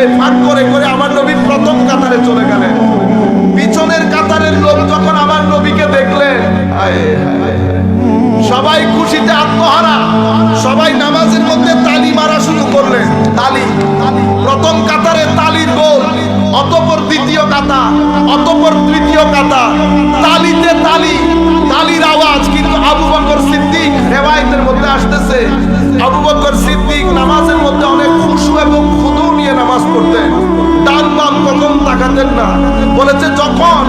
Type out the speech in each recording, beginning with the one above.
করে ফাঁক করে করে আমার নবী প্রথম কাতারে চলে গেলেন। পিছনের কাতারের লোক যখন আমার নবীকে দেখলেন সবাই খুশিতে আত্মহারা। সবাই নামাজের মধ্যে তালি মারা শুরু করলেন। তালি প্রথম কাতারে তালির গোল, অতপর দ্বিতীয় কাতা অতপর তৃতীয় কাতা তালিতে তালি, তালির আওয়াজ কিন্তু আবু বকর সিদ্দিক রেওয়ায়তের মধ্যে আসতেছে। আবু বকর সিদ্দিক নামাজ পড়তেন। ডান বাম কখন তাকাতেন না। বলেছে, যখন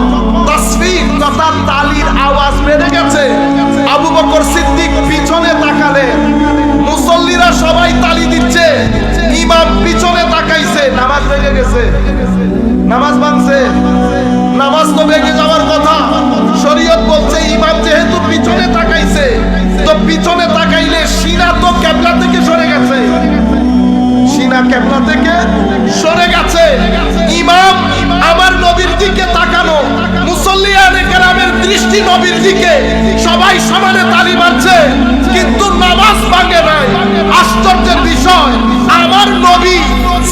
তথা তালির আওয়াজ বেড়ে গেছে, আবু বকর সিদ্দিক পিছনে তাকালেন মুসল্লিরা সবাই তালি দিচ্ছে, ইমাম পিছনে তাকাইছে, নামাজ ভেঙে গেছে। নামাজ ভাঙছে। নামাজ তো ভেঙে যাওয়ার কথা। শরীয়ত বলছে, ইমাম যেহেতু পিছনে তাকাইছে, তো পিছনে তাকাইলে সিনা তো ক্যাবলা থেকে সরে গেছে। সিনা ক্যাবলা থেকে? সরে গেছে। ইমাম আমার নবীর দিকে তাকানো। মুসল্লিয়ানে কেরামের দৃষ্টি নবীর দিকে। সবাই সমানে তালি মারছে, কিন্তু নামাজ ভাঙে নাই। আশ্চর্যের বিষয়, আমার নবী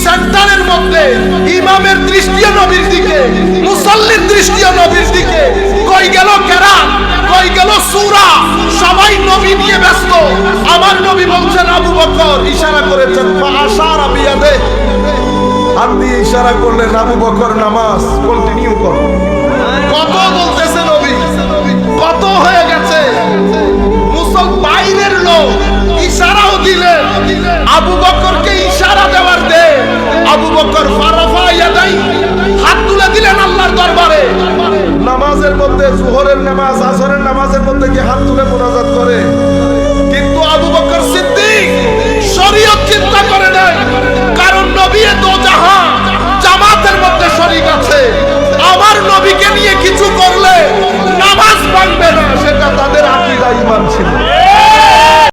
সেন্টারের মধ্যে ইমামের দৃষ্টিও নবীর দিকে, মুসল্লির দৃষ্টিও নবীর আমার নবী বলছেন, আবু বকর ইশারা করেছেন আশার আবিয়াদে হাত ইশারা করলেন, আবু বকর, নামাজ কন্টিনিউ করো। কত বলতেছে নবী, কত হয়ে গেছে। মুসল বাইরের লোক ইশারাও দিলেন, আবু বকরকে ইশারা দেওয়ার দে। আবু বকর ফারাফা ইয়াদাই হাত তুলে দিলেন আল্লাহর দরবারে। নামাজের মধ্যে জোহরের নামাজ, আসরের নামাজের মধ্যে কি হাত তুলে মোনাজাত করে?